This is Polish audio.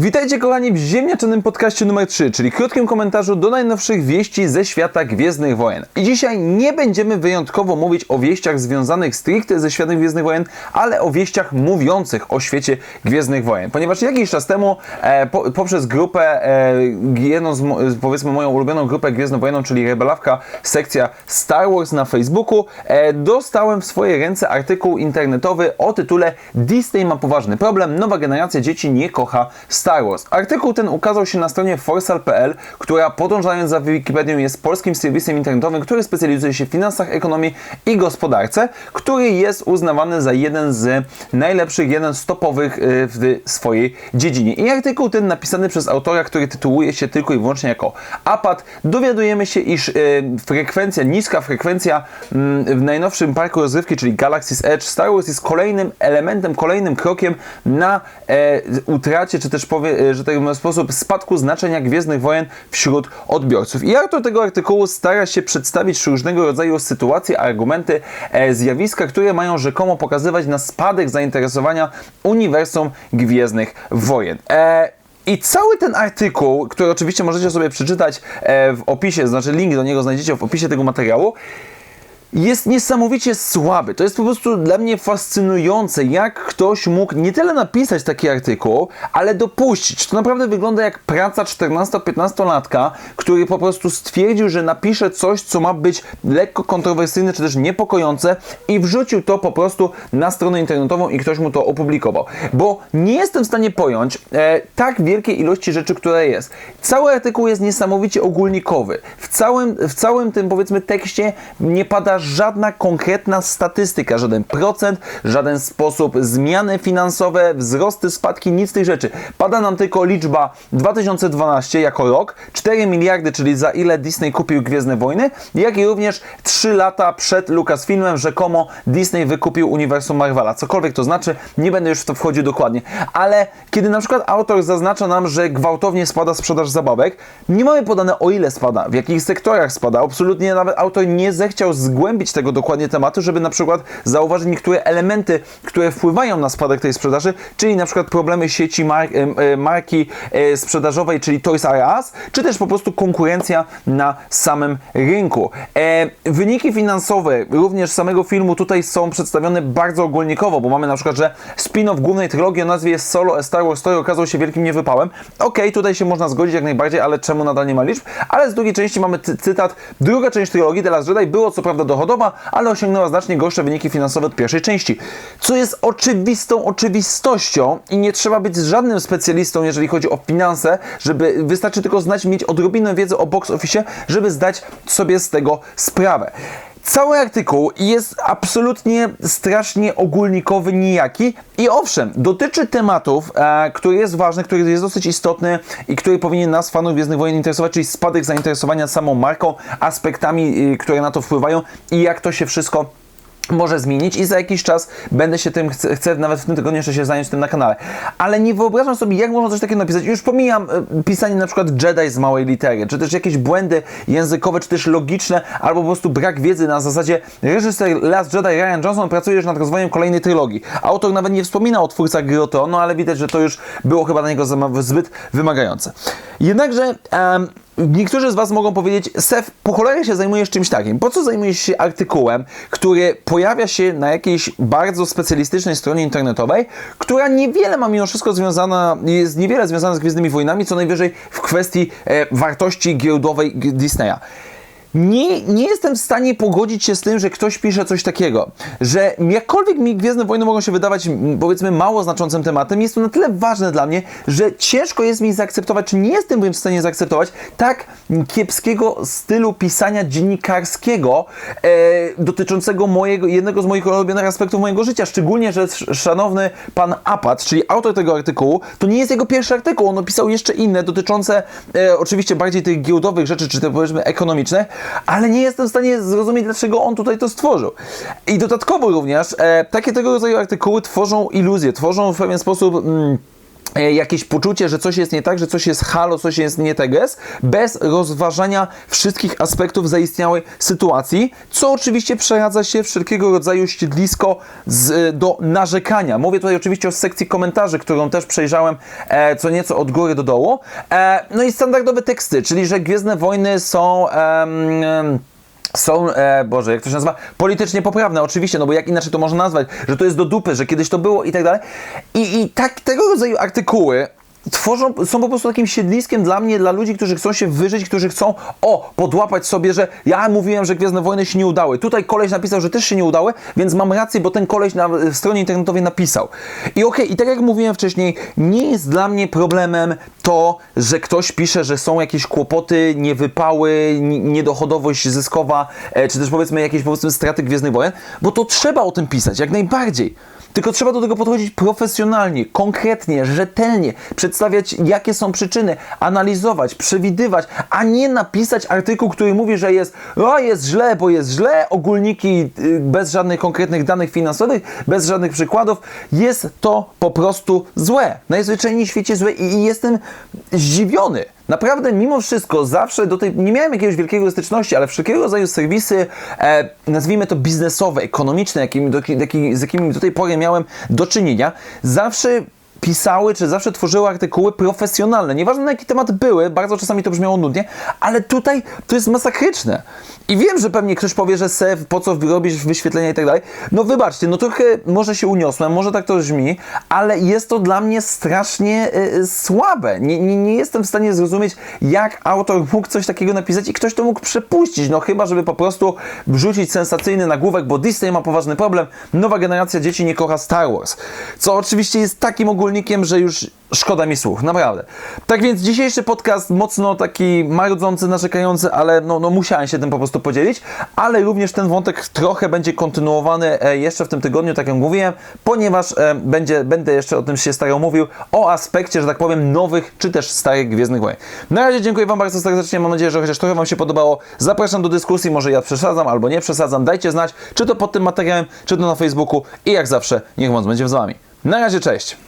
Witajcie kochani w ziemniaczanym podcaście numer 3, czyli krótkim komentarzu do najnowszych wieści ze świata Gwiezdnych Wojen. I dzisiaj nie będziemy wyjątkowo mówić o wieściach związanych stricte ze światem Gwiezdnych Wojen, ale o wieściach mówiących o świecie Gwiezdnych Wojen. Ponieważ jakiś czas temu e, po, poprzez grupę, e, jedną z, mo- powiedzmy moją ulubioną grupę Gwiezdnowojenną, czyli Rebelawka, sekcja Star Wars na Facebooku, e, dostałem w swoje ręce artykuł internetowy o tytule Disney ma poważny problem, nowa generacja dzieci nie kocha Star Wars. Artykuł ten ukazał się na stronie forsal.pl, która podążając za Wikipedią jest polskim serwisem internetowym, który specjalizuje się w finansach, ekonomii i gospodarce, który jest uznawany za jeden z najlepszych, jeden z topowych y, w swojej dziedzinie. I artykuł ten napisany przez autora, który tytułuje się tylko i wyłącznie jako APAT, dowiadujemy się, iż y, frekwencja, niska frekwencja mm, w najnowszym parku rozrywki, czyli Galaxy's Edge, Star Wars jest kolejnym elementem, kolejnym krokiem na e, utracie, czy też powie, e, że tak sposób spadku znaczenia Gwiezdnych Wojen wśród odbiorców. I autor tego artykułu stara się przedstawić różnego rodzaju sytuacje, argumenty, e, zjawiska, które mają rzekomo pokazywać na spadek zainteresowania uniwersum Gwiezdnych Wojen. E, i cały ten artykuł, który oczywiście możecie sobie przeczytać e, w opisie, znaczy link do niego znajdziecie w opisie tego materiału, jest niesamowicie słaby. To jest po prostu dla mnie fascynujące, jak ktoś mógł nie tyle napisać taki artykuł, ale dopuścić. To naprawdę wygląda jak praca 14-15-latka, który po prostu stwierdził, że napisze coś, co ma być lekko kontrowersyjne, czy też niepokojące i wrzucił to po prostu na stronę internetową i ktoś mu to opublikował. Bo nie jestem w stanie pojąć e, tak wielkiej ilości rzeczy, która jest. Cały artykuł jest niesamowicie ogólnikowy. W całym, w całym tym, powiedzmy, tekście nie pada żadna konkretna statystyka, żaden procent, żaden sposób zmiany finansowe, wzrosty, spadki, nic z tych rzeczy. Pada nam tylko liczba 2012 jako rok, 4 miliardy, czyli za ile Disney kupił Gwiezdne Wojny, jak i również 3 lata przed Lucasfilmem rzekomo Disney wykupił uniwersum Marvela. Cokolwiek to znaczy, nie będę już w to wchodził dokładnie. Ale kiedy na przykład autor zaznacza nam, że gwałtownie spada sprzedaż zabawek, nie mamy podane o ile spada, w jakich sektorach spada. Absolutnie nawet autor nie zechciał zgłębić tego dokładnie tematu, żeby na przykład zauważyć niektóre elementy, które wpływają na spadek tej sprzedaży, czyli na przykład problemy sieci mark, em, e, marki e, sprzedażowej, czyli Toys R Us, czy też po prostu konkurencja na samym rynku. E, wyniki finansowe również samego filmu tutaj są przedstawione bardzo ogólnikowo, bo mamy na przykład, że spin-off głównej trylogii o nazwie Solo A Star Wars Story okazał się wielkim niewypałem. Okej, tutaj się można zgodzić jak najbardziej, ale czemu nadal nie ma liczb? Ale z drugiej części mamy cy- cytat, druga część trylogii The Last Jedi było co prawda dochodowa, ale osiągnęła znacznie gorsze wyniki finansowe od pierwszej części. Co jest oczywistą oczywistością i nie trzeba być żadnym specjalistą, jeżeli chodzi o finanse, żeby wystarczy tylko znać, mieć odrobinę wiedzy o box office, żeby zdać sobie z tego sprawę. Cały artykuł jest absolutnie strasznie ogólnikowy, nijaki. I owszem, dotyczy tematów, e, który jest ważny, który jest dosyć istotny i który powinien nas, fanów Gwiezdnych Wojen, interesować, czyli spadek zainteresowania samą marką, aspektami, y, które na to wpływają i jak to się wszystko może zmienić i za jakiś czas będę się tym, chcę, chcę nawet w tym tygodniu jeszcze się zająć tym na kanale. Ale nie wyobrażam sobie, jak można coś takiego napisać. Już pomijam e, pisanie na przykład Jedi z małej litery, czy też jakieś błędy językowe, czy też logiczne, albo po prostu brak wiedzy na zasadzie reżyser Last Jedi Ryan Johnson pracuje już nad rozwojem kolejnej trylogii. Autor nawet nie wspomina o twórcach gry no ale widać, że to już było chyba na niego zbyt wymagające. Jednakże em, Niektórzy z Was mogą powiedzieć, Sef, po cholerę się zajmujesz czymś takim. Po co zajmujesz się artykułem, który pojawia się na jakiejś bardzo specjalistycznej stronie internetowej, która niewiele ma mimo wszystko związana, jest niewiele związana z Gwiezdnymi Wojnami, co najwyżej w kwestii e, wartości giełdowej Disneya. Nie, nie jestem w stanie pogodzić się z tym, że ktoś pisze coś takiego, że jakkolwiek mi Gwiezdne Wojny mogą się wydawać, powiedzmy, mało znaczącym tematem, jest to na tyle ważne dla mnie, że ciężko jest mi zaakceptować, czy nie jestem w stanie zaakceptować tak kiepskiego stylu pisania dziennikarskiego e, dotyczącego mojego, jednego z moich ulubionych aspektów mojego życia. Szczególnie, że sz- szanowny pan Apat, czyli autor tego artykułu, to nie jest jego pierwszy artykuł, on opisał jeszcze inne dotyczące e, oczywiście bardziej tych giełdowych rzeczy, czy te powiedzmy ekonomicznych, ale nie jestem w stanie zrozumieć, dlaczego on tutaj to stworzył. I dodatkowo również e, takie tego rodzaju artykuły tworzą iluzję, tworzą w pewien sposób. Mm, jakieś poczucie, że coś jest nie tak, że coś jest halo, coś jest nie teges, bez rozważania wszystkich aspektów zaistniałej sytuacji, co oczywiście przeradza się wszelkiego rodzaju ściedlisko z, do narzekania. Mówię tutaj oczywiście o sekcji komentarzy, którą też przejrzałem e, co nieco od góry do dołu. E, no i standardowe teksty, czyli że Gwiezdne Wojny są... em, są, e, Boże, jak to się nazywa? Politycznie poprawne, oczywiście, no bo jak inaczej to można nazwać, że to jest do dupy, że kiedyś to było i tak dalej. I, i tak, tego rodzaju artykuły tworzą, są po prostu takim siedliskiem dla mnie, dla ludzi, którzy chcą się wyżyć, którzy chcą, o, podłapać sobie, że ja mówiłem, że Gwiezdne Wojny się nie udały. Tutaj koleś napisał, że też się nie udały, więc mam rację, bo ten koleś na stronie internetowej napisał. I okej, i tak jak mówiłem wcześniej, nie jest dla mnie problemem to, że ktoś pisze, że są jakieś kłopoty, niewypały, niedochodowość zyskowa, e, czy też powiedzmy jakieś powiedzmy straty Gwiezdnych Wojen, bo to trzeba o tym pisać, jak najbardziej. Tylko trzeba do tego podchodzić profesjonalnie, konkretnie, rzetelnie, przedstawiać jakie są przyczyny, analizować, przewidywać, a nie napisać artykuł, który mówi, że jest, o jest źle, bo jest źle, ogólniki y, bez żadnych konkretnych danych finansowych, bez żadnych przykładów. Jest to po prostu złe. Najzwyczajniej w świecie złe i i jestem zdziwiony. Naprawdę, mimo wszystko, zawsze do tej. Nie miałem jakiegoś wielkiego styczności, ale wszelkiego rodzaju serwisy, e, nazwijmy to biznesowe, ekonomiczne, do, z jakimi do tej pory miałem do czynienia, zawsze pisały, czy zawsze tworzyły artykuły profesjonalne. Nieważne na jaki temat były, bardzo czasami to brzmiało nudnie, ale tutaj to jest masakryczne. I wiem, że pewnie ktoś powie, że SEF, po co robisz wyświetlenia i tak dalej. No wybaczcie, no trochę może się uniosłem, może tak to brzmi, ale jest to dla mnie strasznie y, słabe. Nie, nie, nie jestem w stanie zrozumieć, jak autor mógł coś takiego napisać i ktoś to mógł przepuścić. No chyba, żeby po prostu wrzucić sensacyjny nagłówek, bo Disney ma poważny problem, nowa generacja dzieci nie kocha Star Wars. Co oczywiście jest takim ogólnikiem, że już szkoda mi słów, naprawdę. Tak więc dzisiejszy podcast mocno taki marudzący, narzekający, ale no, no musiałem się tym po prostu podzielić, ale również ten wątek trochę będzie kontynuowany e, jeszcze w tym tygodniu, tak jak mówiłem, ponieważ e, będzie, będę jeszcze o tym się starał mówił, o aspekcie, że tak powiem, nowych czy też starych Gwiezdnych Wojen. Na razie dziękuję Wam bardzo serdecznie, mam nadzieję, że chociaż trochę Wam się podobało. Zapraszam do dyskusji, może ja przesadzam albo nie przesadzam, dajcie znać, czy to pod tym materiałem, czy to na Facebooku i jak zawsze, niech moc będzie z Wami. Na razie, cześć!